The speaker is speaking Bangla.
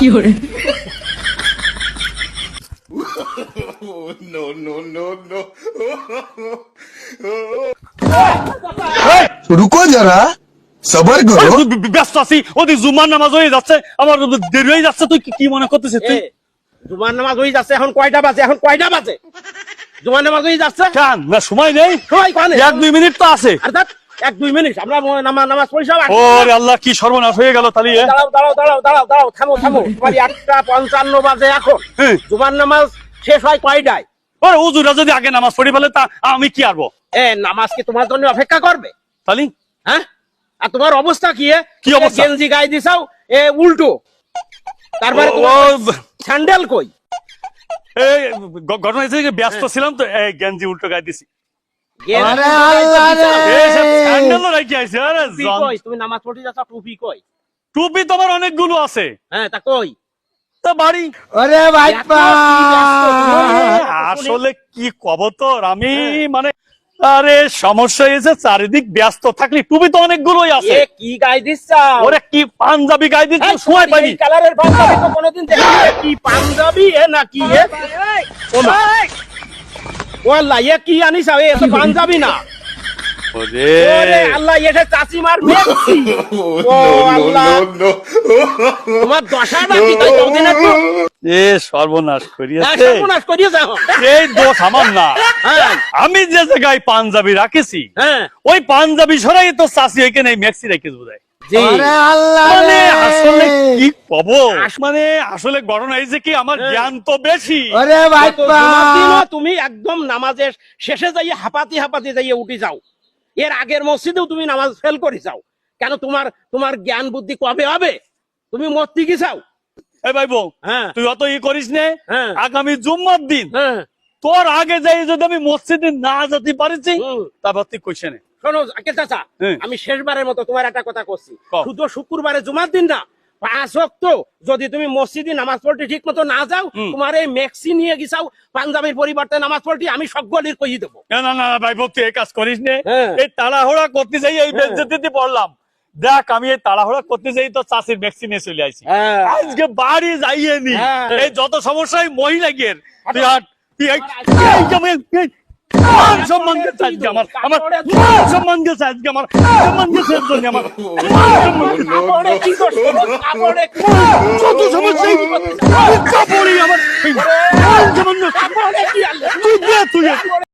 Fiore. oh, no, no, no, no. রুকো যারা সবার করো ব্যস্ত আছি ওদের জুমার নামাজ হয়ে যাচ্ছে আমার দেরি হয়ে যাচ্ছে। তুই কি মনে করতেছিস তুই? জুমার নামাজ হয়ে যাচ্ছে। এখন কয়টা বাজে? এখন কয়টা বাজে? জুমার নামাজ হয়ে যাচ্ছে? কান? না সময় নেই। সময় কান এক দুই মিনিট তো আছে। আর এক দুই মিনিট আমরা নামাজ পড়ি সব ওরে আল্লাহ কি সর্বনাশ হয়ে গেল তাহলে দাঁড়াও দাঁড়াও দাঁড়াও দাঁড়াও দাঁড়াও থামো থামো। তোমার আটটা পঞ্চান্ন বাজে এখন। জুমার নামাজ শেষ হয় কয়টায়? ওরে উজুরা যদি আগে নামাজ পড়ি ফেলে তা আমি কি আরবো এ নামাজ কি তোমার জন্য অপেক্ষা করবে? তাহলে? হ্যাঁ? আর তোমার অবস্থা কি এ? কি অবস্থা? গেঞ্জি গায়ে দিছাও এ উল্টো। তারপরে স্যান্ডেল কই? এই ঘটনা ব্যস্ত ছিলাম তো এই গেঞ্জি উল্টো গায়ে দিছি। আরে আল্লাহ কই কি আছে আরে কই তুমি নামাজ পড়তে যাচ্ছ টুপি কই টুপি তোমার আছে। হ্যাঁ তা কই? হ্যাঁ, হ্যাঁ, হ্যাঁ, তো আমি মানে আরে সমস্যা চারিদিক ব্যস্ত টুপি তো আছে। কি গাই দিচ্ছ ওরে কি পাঞ্জাবি গাই সময় কোনোদিন কি কি আনিস এ পাঞ্জাবি না। কি আমার আমি যে জায়গায় পাঞ্জাবি রাখেছি ওই পাঞ্জাবি সরাই তো চাচি এখানে মেক্সি রাখিস বোধহয় মানে তুমি একদম নামাজের শেষে যাই হাঁপাতি হাঁপাতি যাই উঠে যাও। এর আগের মসজিদেও তুমি নামাজ ফেল করে যাও। কেন তোমার তোমার জ্ঞান বুদ্ধি কবে হবে? তুমি মরতে কি চাও? এই ভাই বউ হ্যাঁ। তুই অত ই করিস নে হ্যাঁ। আগামী জুম্মার দিন হ্যাঁ। তোর আগে যাই যদি আমি মসজিদে না যেতে পারিছি হুম। তারপর তুই কইছে শোনো চাচা। আমি শেষবারের মতো তোমার একটা কথা করছি শুধু শুক্রবারে জুমার দিন না পাঁচ অক্ত যদি তুমি মসজিদে নামাজ পড়তে ঠিক মতো না যাও। তোমার এই মেক্সি নিয়ে গেছাও পাঞ্জাবির পরিবর্তে নামাজ পড়তে আমি সকলের কই দেবো না না না ভাই তুই এই কাজ করিস নে হ্যাঁ। এই তাড়াহুড়া করতে যাই এই হ্যাঁ। বেজ্জতিতে পড়লাম দেখ আমি এই তাড়াহুড়া করতে যাই তো চাষির ভ্যাকসিনে চলে আইছি হ্যাঁ। আজকে বাড়ি যাইয়ে নি। এই যত সমস্যা এই মহিলাগের তুই হাট তুই মান সম্মান আমার আমার মান সম্মান আমার, সম্মান গেছে আমার। মান সম্মান কাপড়ে কি দোষ করো? কাপড়ে কি যত সমস্যা তুই